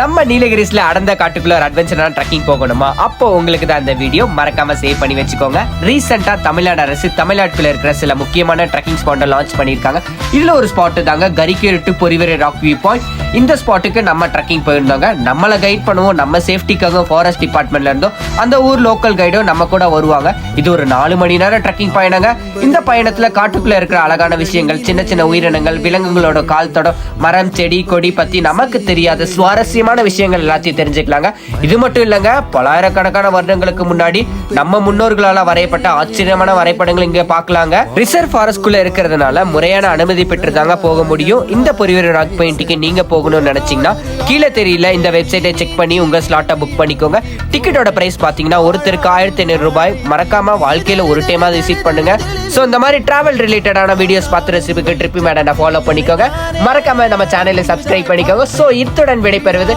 நம்ம நீலகிரிஸ்ல அடந்த காட்டுக்குள்ள ஒரு அட்வென்ச்சரான ட்ரக்கிங் போகணுமா? அப்போ உங்களுக்கு தான் இந்த வீடியோ மறக்காம சேவ் பண்ணி வச்சுக்கோங்க. ரீசெண்டா தமிழ்நாடு அரசு தமிழ்நாட்டுல இருக்கிற சில முக்கியமான ட்ரக்கிங் ஸ்பாட்டை லான்ச் பண்ணியிருக்காங்க. இதுல ஒரு ஸ்பாட் தாங்க Karikkedu to Porivarai rock view point இந்த ஸ்பாட்டுக்கு நம்ம ட்ரக்கிங் போயிருந்தோங்க. நம்மளை கைட் பண்ணுவோம். நம்ம சேஃப்டிக்காக ஃபாரஸ்ட் டிபார்ட்மெண்ட்ல இருந்தோம். அந்த ஊர் லோக்கல் கைடும் நம்ம கூட வருவாங்க. இது ஒரு நாலு மணி நேரம் ட்ரக்கிங் பயணங்க. இந்த பயணத்துல காட்டுக்குள்ள இருக்கிற அழகான விஷயங்கள் சின்ன சின்ன உயிரினங்கள் விலங்குகளோட கால் தடம் மரம் செடி கொடி பத்தி நமக்கு தெரியாத சுவாரஸ்யமான விஷயங்கள் எல்லாத்தையும் தெரிஞ்சுக்கலாங்க. இது மட்டும் இல்லைங்க பலாயிரக்கணக்கான வருடங்களுக்கு முன்னாடி நம்ம முன்னோர்களால வரையப்பட்ட ஆச்சரியமான வரைபடங்கள் இங்க பார்க்கலாங்க. ரிசர்வ் ஃபாரஸ்ட் குள்ளே இருக்கிறதுனால முறையான அனுமதி பெற்று தாங்க போக முடியும். இந்த பொறிவரை ராக் நீங்கள் நீங்க போகணும்னு நினச்சிங்கன்னா கீழே தெரியல இந்த வெப்சைட்டை செக் பண்ணி உங்க ஸ்லாட்டை புக் பண்ணிக்கோங்க. டிக்கெட்டோட பிரைஸ் பாத்தீங்கன்னா ஒருத்தருக்கு ஆயிரத்தி ஐநூறு ரூபாய். மறக்காம வாழ்க்கையில ஒரு டைமா விசிட் பண்ணுங்க. ஸோ இந்த மாதிரி டிராவல் ரிலேட்டடான வீடியோஸ் பார்த்து ரெசிபிக்கு ட்ரிப்பி மேடம் ஃபாலோ பண்ணிக்கோங்க. மறக்காம நம்ம சேனலை சப்ஸ்கிரைப் பண்ணிக்கோங்க. ஸோ இத்துடன் விடைபெறுவது